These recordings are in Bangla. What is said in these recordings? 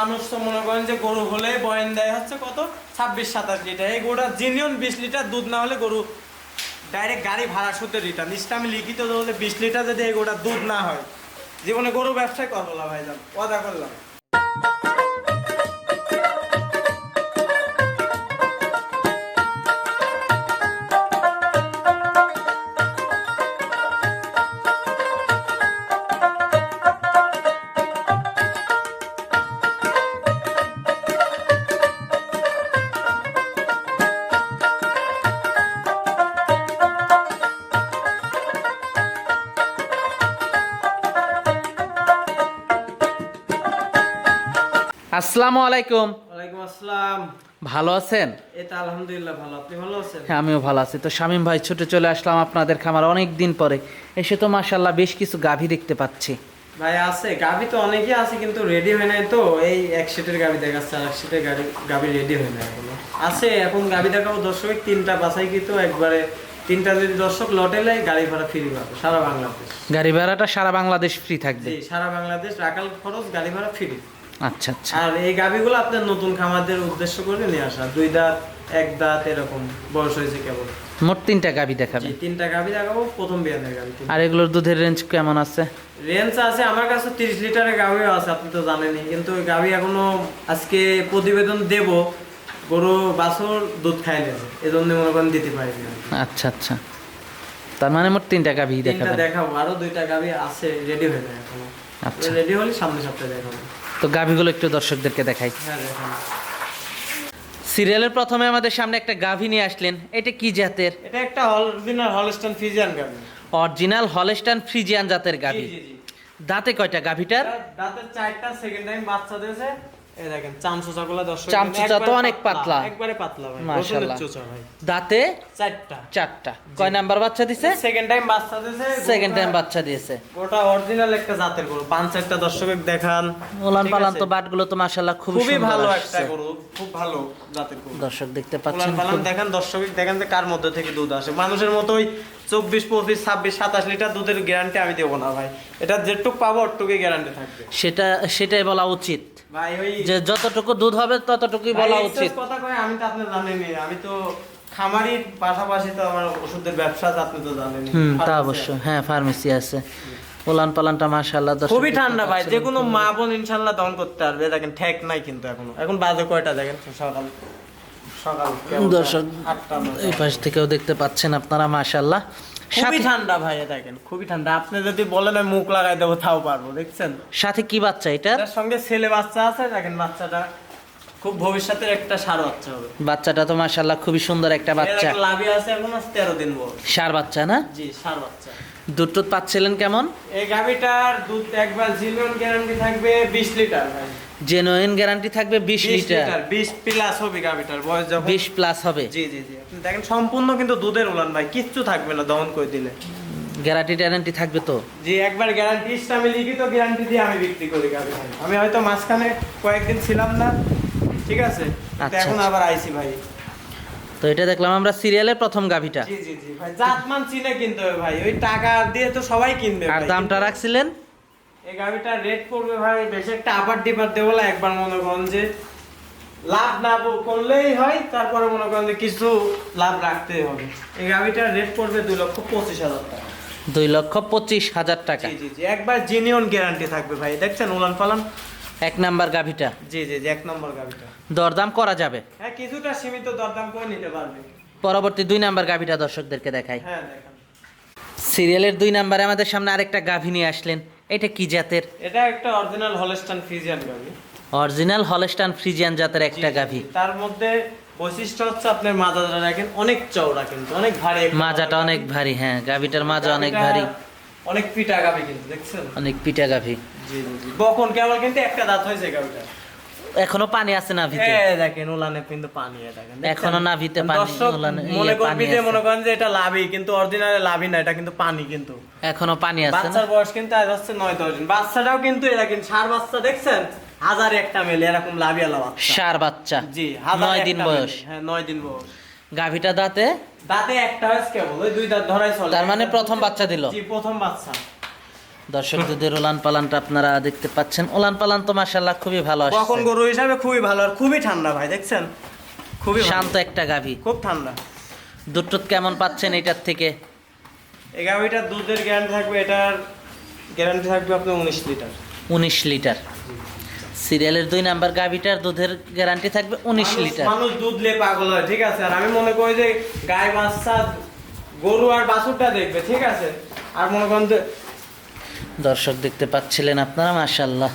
মানুষ তো মনে করেন যে গরু হলে বয়ান দেয় হচ্ছে কত? ছাব্বিশ, সাতাশ লিটার। এই গরুটা জিনিয়ন বিশ লিটার দুধ না হলে গরু ডাইরেক্ট গাড়ি ভাড়া শুদ্ধ রিটার্ন ইসলামে লিখিত হলে বিশ লিটার যদি এই গরুটা দুধ না হয়, জীবনে গরু ব্যবসায় করব না ভাইজান। কথা করলাম। আসসালামু আলাইকুম। ওয়ালাইকুম আসসালাম। ভালো আছেন? এটা আলহামদুলিল্লাহ ভালো। আপনি ভালো আছেন? হ্যাঁ আমিও ভালো আছি। তো শামীম ভাই ছুটে চলে আসলাম আপনাদের খামার অনেক দিন পরে। এসে তো মাশাল্লাহ বেশ কিছু গাভী দেখতে পাচ্ছি। ভাই আছে। গাভি তো অনেকই আছে কিন্তু রেডি হয় নাই তো। এই এক সেটের গাভি দেখাচ্ছে আর এক সেটের গাড়ি গাভি রেডি হয় না এখনও। আছে এখন গাভি দেখাবো দর্শক। তিনটা বাছাই কিন্তু একবারে তিনটা যদি দর্শক লটে লাই গাড়ি ভাড়া ফ্রি পাবে সারা বাংলাদেশ। গাড়ি ভাড়াটা সারা বাংলাদেশ ফ্রি থাকবে। সারা বাংলাদেশ রাখাল খরচ গাড়ি ভাড়া ফ্রি আচ্ছা আচ্ছা। আর এই গাভিগুলো আপনার নতুন খামারদের উদ্দেশ্য করে নিয়ে আসা। দুই দাঁত এক দাঁত এরকম বয়স হয়েছে কেবল। মোট তিনটা গাভী দেখাবে। তিনটা গাভি দেখাবো প্রথম বিয়ানের গাভি আর এগুলোর দুধের রেঞ্জ কেমন আছে? রেঞ্জ আছে আমার কাছে তিরিশ লিটারের গাভিও আছে আপনি তো জানেনই। কিন্তু গাভি এখনও আজকে প্রতিবেদন দেব গরু বাছুর দুধ খাই নেছে এই জন্য মনে করেন দিতে আমি। আচ্ছা আচ্ছা। তার মানে মোট তিনটা গাভী তিনটা দেখাবো আরও দুইটা গাভি আছে রেডি হয়ে যায় এখনও। আচ্ছা। রেডি হলে সামনে সপ্তাহে দেখাবো। তো গাভীগুলো একটু দর্শকদেরকে দেখাই। সিরিয়ালের প্রথমে আমাদের সামনে একটা গাভী নিয়ে আসলেন। এটা কি জাতের? এটা একটা অরিজিনাল হলস্টন ফ্রিজিয়ান গাভী। অরিজিনাল হলস্টান ফ্রিজিয়ান জাতের গাভী। জি জি। দাঁতে কয়টা গাভীটার? দাঁতে দাঁতের চারটা সেকেন্ড টাইম বাচ্চা দিয়েছে। এই দেখেন চামচুচাগুলো দর্শক চামচুচা তো অনেক পাতলা। একবারে পাতলা ভাই মাশাআল্লাহ। চুচা ভাই। দাঁতে? চারটা। চারটা। কয় নাম্বার বাচ্চা দিছে? সেকেন্ড টাইম বাচ্চা দিয়েছে সেকেন্ড টাইম বাচ্চা দিয়েছে। ওটা অরিজিনাল একটা জাতের গরু। পাঁচ দর্শকের দেখান। ওলান পালান? তো বাটগুলো তো মাশাআল্লাহ খুব খুবই ভালো একটা গরু খুব ভালো জাতের গরু। দর্শক দেখতে ওলান পাচ্ছেন পালান দেখেন দর্শক দেখেন যে কার মধ্যে থেকে দুধ আসে। মানুষের মতোই চব্বিশ পঁচিশ ছাব্বিশ সাতাশ লিটার দুধের গ্যারান্টি আমি দেবো না ভাই। এটা যেটুক পাবো ওটুকুই গ্যারান্টি থাকবে। সেটা সেটাই বলা উচিত। যে যতটুকু দুধ হবে ততটুকুই বলা উচিত। কথা কয় আমি তো আপনি আমি তো খামারির পাশাপাশি তো আমার ওষুধের ব্যবসা আপনি তো জানেনই হুম তা অবশ্য। হ্যাঁ ফার্মেসি আছে। ওলান পালানটা মাশাআল্লাহ খুবই ঠান্ডা ভাই। যে কোনো মা বোন ইনশাল্লাহ দহন করতে পারবে। দেখেন ঠেক নাই কিন্তু এখনও। এখন বাজে কয়টা দেখেন সকাল সকাল দর্শক এই পাশ থেকেও দেখতে পাচ্ছেন আপনারা মাশাআল্লাহ। খুবই ঠান্ডা ভাইয়া দেখেন খুবই ঠান্ডা। আপনি যদি বলেন আমি মুখ লাগাই দেবো তাও পারব দেখছেন? সাথে কি বাচ্চা এটার? সঙ্গে ছেলে বাচ্চা আছে দেখেন বাচ্চাটা খুব ভবিষ্যতের একটা সার বাচ্চা হবে। বাচ্চাটা তো মাশাআল্লাহ খুবই সুন্দর একটা বাচ্চা। লাভি আছে এখন আজ তেরো দিন বয়স। সার বাচ্চা না? জি সার বাচ্চা। দুধ টুধ পাচ্ছিলেন কেমন? এই গাভিটার দুধ একবার জিলিয়ন গ্যারান্টি থাকবে বিশ লিটার ভাই। জেনুইন গ্যারান্টি থাকবে বিশ বিশ লিটার। লিটার বিশ প্লাস হবে গাভিটার বয়স যখন বিশ প্লাস হবে। জি জি জি। আপনি দেখেন সম্পূর্ণ কিন্তু দুধের উলান ভাই কিচ্ছু থাকবে না দহন করে দিলে। গ্যারান্টি ট্যারান্টি থাকবে তো? জি একবার গ্যারান্টি আমি লিখিত গ্যারান্টি দিয়ে আমি বিক্রি করি গাভি আমি হয়তো মাঝখানে কয়েকদিন ছিলাম না ঠিক আছে? আচ্ছা, এখন। আবার আইছি ভাই। তো এটা দেখলাম আমরা সিরিয়ালের প্রথম গাভিটা। জি জি জি। ভাই জাতমান চিনে কিনতে হবে ভাই। ওই টাকা দিয়ে তো সবাই কিনবে আর দামটা রাখছিলেন? এই গাভিটার রেট পড়বে ভাই বেশি একটা আপার ডিপার দেবো না একবার মনে করেন যে লাভ না করলেই হয় তারপরে মনে করেন যে কিছু লাভ রাখতেই হবে। এই গাভিটার রেট পড়বে দুই লক্ষ পঁচিশ হাজার টাকা। দুই লক্ষ পঁচিশ হাজার টাকা। জি জি একবার জেনিয়ন গ্যারান্টি থাকবে ভাই। দেখছেন উলান পালান এক নাম্বার গাভিটা। জি জি এক নম্বর গাভিটা। দরদাম করা যাবে? হ্যাঁ কিছুটা সীমিত দরদাম করে নিতে পারবে। পরবর্তী দুই নাম্বার গাভিটা দর্শকদেরকে দেখাই। হ্যাঁ দেখেন। সিরিয়ালের দুই নাম্বারে আমাদের সামনে আরেকটা গাভি নিয়ে আসলেন। এটা কি জাতের? এটা একটা অরিজিনাল হলস্টান ফিজিয়ান গাভি। অরিজিনাল হলস্টান ফ্রিজিয়ান জাতের একটা গাভি। তার মধ্যে বৈশিষ্ট্য হচ্ছে আপনার মাজাটা দেখেন অনেক চওড়া কিন্তু অনেক ভারী মাজাটা অনেক ভারী হ্যাঁ গাভিটার মাজা অনেক ভারী। অনেক পিটা গাভি কিন্তু দেখছেন? অনেক পিটা গাভি। জি জি জি। বকন কেবল কিন্তু একটা দাঁত হয়েছে গাভিটা এখনও পানি আছে না ভিতরে এই দেখেন উলানে কিন্তু পানি দেখেন? এখনও নাভিতে পানি, দর্শক উলানে- ইয়ে মনে করবি পানি যে আছে। মনে করেন যে এটা লাভই কিন্তু অরিজিনাল লাভই না এটা কিন্তু পানি কিন্তু। এখনও পানি আছে বাচ্চার বয়স কিন্তু আজ হচ্ছে নয় দশ দিন। বাচ্চাটাও কিন্তু এরা কিন্তু সার বাচ্চা দেখছেন? হাজার একটা মেলে এরকম লাভিয়ালা বাচ্চা। সার বাচ্চা। জি হাজার নয় দিন বয়স। হ্যাঁ নয় দিন বয়স। গাভিটা দাঁতে দাঁতে একটা হয়েছে কেবল ওই দুই দাঁত ধরাই চলে। তার মানে প্রথম বাচ্চা দিল? জি প্রথম বাচ্চা। দর্শক দুধের ওলান পালানটা আপনারা দেখতে পাচ্ছেন। ওলান পালান তো মাসাল্লাহ খুবই ভালো আসছে। গরু হিসাবে খুবই ভালো আর খুবই ঠান্ডা ভাই দেখছেন? খুবই শান্ত একটা গাভী। খুব ঠান্ডা। দুধ কেমন পাচ্ছেন এটার থেকে? এই গাভিটার দুধের গ্যারান্টি থাকবে এটার গ্যারান্টি থাকবে আপনার উনিশ লিটার। উনিশ লিটার। সিরিয়ালের দুই নাম্বার গাভীটার দুধের গ্যারান্টি থাকবে উনিশ লিটার। মানুষ দুধ লে পাগল হয় ঠিক আছে? আর আমি মনে করি যে গায়ে বাচ্চা গরু আর বাছুরটা দেখবে ঠিক আছে? আর মনে করেন দর্শক দেখতে পাচ্ছিলেন আপনারা মাসাল্লাহ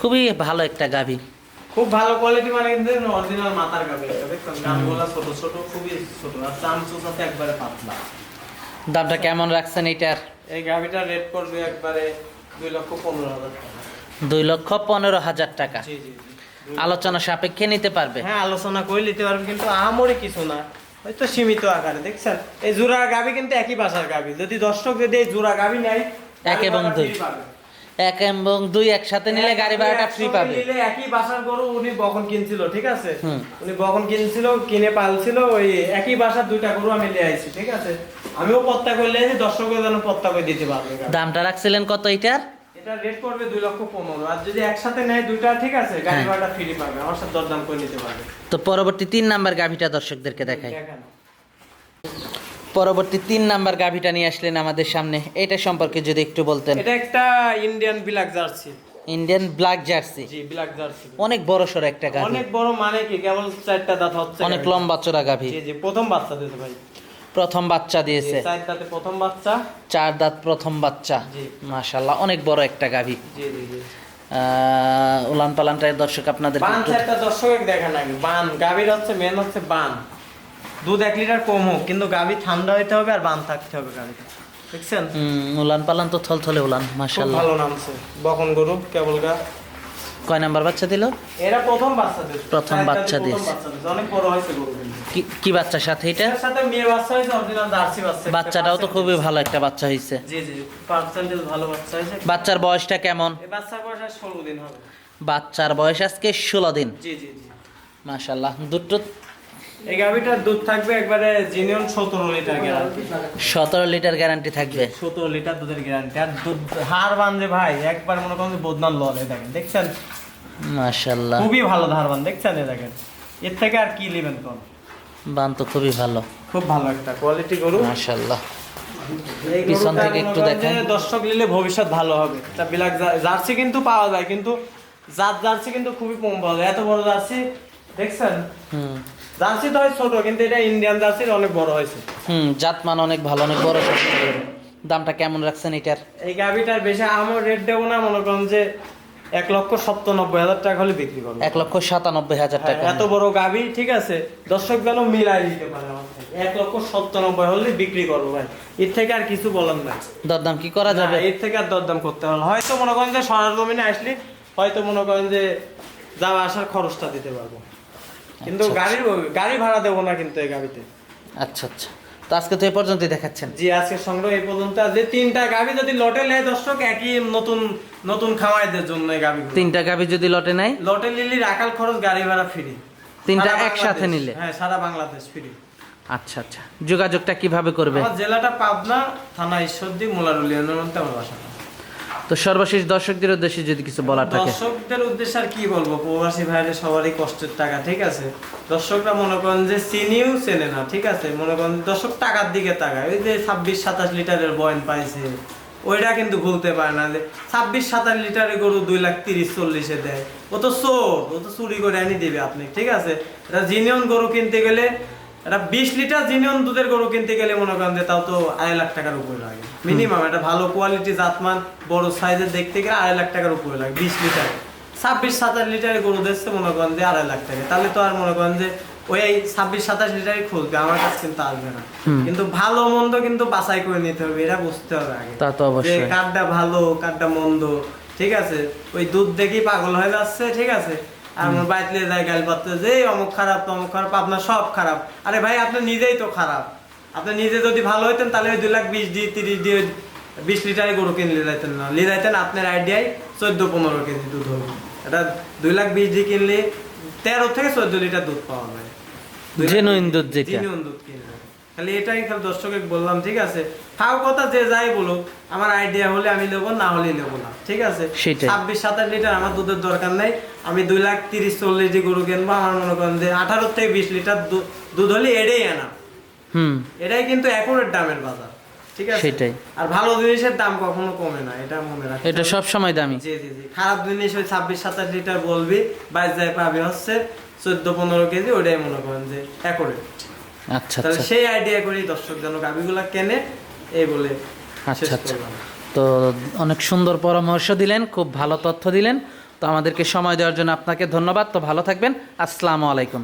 খুবই ভালো একটা গাভী। খুব ভালো কোয়ালিটি মানে কিন্তু অরিজিনাল মাথার গাভি দেখছেন? গানগুলা ছোট ছোট খুবই ছোট আর চাম চুচাতে একবারে পাতলা। দামটা কেমন রাখছেন এটার এই গাভিটার রেট করবে একবারে দুই লক্ষ পনেরো হাজার টাকা। দুই লক্ষ পনেরো হাজার টাকা। আলোচনা সাপেক্ষে নিতে পারবে। হ্যাঁ আলোচনা করে নিতে পারবেন কিন্তু আহামরি কিছু না। হয়তো সীমিত আকারে দেখছেন? এই জোড়া গাভি কিন্তু একই বাসার গাভি। যদি দর্শক যদি এই জোড়া গাভি নেয় এক এবং দুই। এক এবং দুই একসাথে নিলে গাড়ি ভাড়াটা ফ্রি পাবে। নিলে একই বাসার গরু উনি বখন কিনছিল ঠিক আছে? উনি বখন কিনছিল কিনে পালছিল ওই একই বাসার দুইটা গরু আমি নিয়ে আইছি ঠিক আছে? আমিও পত্তা করে নিয়ে আইছি দর্শকের জন্য পত্তা করে দিতে পারবে। দামটা রাখছিলেন কত এটার? এটা রেট করবে দুই লক্ষ পনেরো। আর যদি একসাথে নেয় দুইটা ঠিক আছে গাড়ি হ্যাঁ। ভাড়াটা ফ্রি পাবে। আমার সাথে দরদাম করে নিতে পারবে। তো পরবর্তী তিন নাম্বার গাভীটা দর্শকদেরকে দেখাই। পরবর্তী তিন নাম্বার গাভীটা নিয়ে আসলেন আমাদের সামনে। এটা সম্পর্কে যদি একটু বলতেন। এটা একটা Indian black Jersey Indian black Jersey জি ব্ল্যাক জার্সি অনেক বড় সড়ো একটা গাভী। অনেক বড় মানে কি কেবল চারটা দাঁত হচ্ছে অনেক লম্বা চড়া গাভী। জি জি প্রথম বাচ্চা দিয়েছে ভাই। প্রথম বাচ্চা দিয়েছে। চার দাঁতে প্রথম বাচ্চা। চার দাঁত প্রথম বাচ্চা। মাশাল্লাহ অনেক বড় একটা গাভী। জি জি জি। উলান পালানটায় দর্শক আপনাদের বান দর্শক দেখেন আগে বান গাভীর হচ্ছে মেন হচ্ছে বান। দুধ এক লিটার কম হোক কিন্তু গাভী ঠান্ডা হইতে হবে আর বান থাকতে হবে গাভীটা দেখছেন? উলান পালান তো থলথলে উলান মাশাল্লাহ ভালো নামছে। বকন গরু কেবল গা। কয় নাম্বার বাচ্চা দিল? এরা প্রথম বাচ্চা দিয়েছে প্রথম বাচ্চা দিয়েছে। বাচ্চা দিয়েছে। অনেক বড় হয়েছে কি বাচ্চার সাথে এটা? সাথে মেয়ে বাচ্চা হয়েছে অরিজিনাল জার্সি বাচ্চা বাচ্চাটাও তো খুবই ভালো একটা বাচ্চা হয়েছে জি জি পার্সেন্টেজ ভালো বাচ্চা হয়েছে। বাচ্চার বয়সটা কেমন? এই বাচ্চার বয়স আর ষোলো দিন হবে। বাচ্চার বয়স আজকে ষোলো দিন। জি জি জি। মাশাল্লাহ দুটো এই গাভিটার দুধ থাকবে একবারে জিনিয়ন সতেরো লিটার গ্যারান্টি সতেরো লিটার গ্যারান্টি থাকবে। সতেরো লিটার দুধের গ্যারান্টি আর দুধ হার বান্ধে ভাই একবার মনে করেন যে বদনাম লড়ে দেখেন দেখছেন? মাশাল্লাহ খুবই ভালো ধার বান দেখছেন এ দেখেন। এর থেকে আর কি নেবেন কোন? বান তো খুবই ভালো। খুব ভালো একটা কোয়ালিটি গরু। পিছন থেকে একটু দেখান। দর্শক নিলে ভবিষ্যৎ ভালো হবে। তা বিলাক জার্সি কিন্তু পাওয়া যায় কিন্তু জাত জার্সি কিন্তু খুবই কম পাওয়া যায়। এত বড় জার্সি দেখছেন? হুম। জার্সি তো হয় ছোট কিন্তু এটা ইন্ডিয়ান জার্সির অনেক বড় হয়েছে। হুম জাতমান অনেক ভালো অনেক বড়। দামটা কেমন রাখছেন এটার? এই গাভিটার বেশি আমার রেট দেবো না মনে করেন যে এক লক্ষ সপ্তানব্বই হাজার টাকা হলে বিক্রি করব। এক লক্ষ সাতানব্বই হাজার হ্যাঁ, টাকা। এত বড় গাভি ঠিক আছে? দর্শক যেন মিলাই দিতে পারে এক লক্ষ সপ্তানব্বই হলে বিক্রি করব ভাই। এর থেকে আর কিছু বলার না দরদাম কি করা যাবে? এর থেকে আর দরদাম করতে হবে। হয়তো মনে করেন যে সরার জমিনে আসলে হয়তো মনে করেন যে যাওয়া আসার খরচটা দিতে পারব। কিন্তু আচ্ছা, গাড়ির গাড়ি ভাড়া দেবো না কিন্তু এই গাড়িতে। আচ্ছা আচ্ছা। তো আজকে তো এই পর্যন্তই দেখাচ্ছেন। জি আজকে সংগ্রহ এই পর্যন্ত। যে তিনটা গাভী যদি লটে নেয় দর্শক একই নতুন নতুন খাওয়াইদের জন্য গাভি তিনটা গাভী যদি লটে নেয়? লটে নিলে রাখাল খরচ গাড়ি ভাড়া ফ্রি তিনটা একসাথে নিলে? হ্যাঁ সারা বাংলাদেশ ফ্রি আচ্ছা আচ্ছা। যোগাযোগটা কীভাবে করবে? জেলাটা পাবনা থানা ঈশ্বরদী মোলারুলিয়ানের মধ্যে আমার বাসা তো সর্বশেষ দর্শকদের উদ্দেশ্যে যদি কিছু বলার থাকে। দর্শকদের উদ্দেশ্যে আর কি বলব? প্রবাসী ভাইদের সবারই কষ্টের টাকা, ঠিক আছে? দর্শকরা মনে করেন যে চিনিও চেনে না, ঠিক আছে? মনে করেন দর্শক টাকার দিকে তাকায়। ওই যে ছাব্বিশ, সাতাশ লিটারের বয়ন পাইছে, ওইটা কিন্তু ভুলতে পারে না। যে ছাব্বিশ, সাতাশ লিটারের গরু দুই লাখ তিরিশ চল্লিশে দেয়। ও তো চোর, ও তো চুরি করে আনি দেবে আপনি, ঠিক আছে? এটা জিনিয়ন গরু কিনতে গেলে এটা বিশ লিটার জিনিয়ন দুধের গরু কিনতে গেলে মনে করেন যে তাও তো আড়াই লাখ টাকার উপরে লাগে। মিনিমাম এটা ভালো কোয়ালিটি জাতমান বড় সাইজের দেখতে গেলে আড়াই লাখ টাকার উপরে লাগে বিশ লিটার। ছাব্বিশ সাতাশ লিটারের গরু দিচ্ছে মনে করেন যে আড়াই লাখ টাকা। তাহলে তো আর মনে করেন যে ওই ছাব্বিশ সাতাশ লিটারই খুঁজবে আমার কাছে কিন্তু আসবে না। কিন্তু ভালো মন্দ কিন্তু বাছাই করে নিতে হবে এটা বুঝতে হবে আগে। তা তো অবশ্যই। কারটা ভালো কারটা মন্দ ঠিক আছে? ওই দুধ দেখি পাগল হয়ে যাচ্ছে ঠিক আছে? আমার বাইতলে যায় গাল পাচ্ছে যে অমুক খারাপ তমুক খারাপ আপনার সব খারাপ। আরে ভাই আপনি নিজেই তো খারাপ। আপনি নিজে যদি ভালো হইতেন তাহলে ওই দুই লাখ বিশ দিয়ে তিরিশ দিয়ে বিশ লিটারে গরু কিনে নিয়ে যাইতেন না। নিয়ে যাইতেন আপনার আইডিয়ায় চোদ্দ পনেরো কেজি দুধ হবে। এটা দুই লাখ বিশ দিয়ে কিনলে তেরো থেকে চোদ্দ লিটার দুধ পাওয়া যায়। Genuine দুধ যেটা। Genuine দুধ কিনলে। খালি এটাই খালি দর্শকে বললাম ঠিক আছে? ফাও কথা যে যাই বলুক আমার আইডিয়া হলে আমি নেব না হলে নেব না ঠিক আছে? ছাব্বিশ সাতাশ লিটার আমার দুধের দরকার নেই আমি দুই লাখ তিরিশ চল্লিশ গরু কিনবো আমার মনে করেন যে আঠারো থেকে বিশ লিটার দুধ হলে এটাই আনা হুম। এটাই কিন্তু একুরেট দামের বাজার ঠিক আছে? সেটাই। আর ভালো জিনিসের দাম কখনো কমে না এটা মনে রাখতে এটা সব সময় দামি। জি জি জি। খারাপ জিনিস ওই ছাব্বিশ সাতাশ লিটার বলবি বাইশ যায় পাবি হচ্ছে চোদ্দ পনেরো কেজি ওটাই মনে করেন যে একুরেট আচ্ছা তাহলে আচ্ছা। সেই আইডিয়া করি দর্শক যেন গাভিগুলা কেনে এই বলে আচ্ছা আচ্ছা। তো অনেক সুন্দর পরামর্শ দিলেন খুব ভালো তথ্য দিলেন। তো আমাদেরকে সময় দেওয়ার জন্য আপনাকে ধন্যবাদ। তো ভালো থাকবেন। আসসালামু আলাইকুম।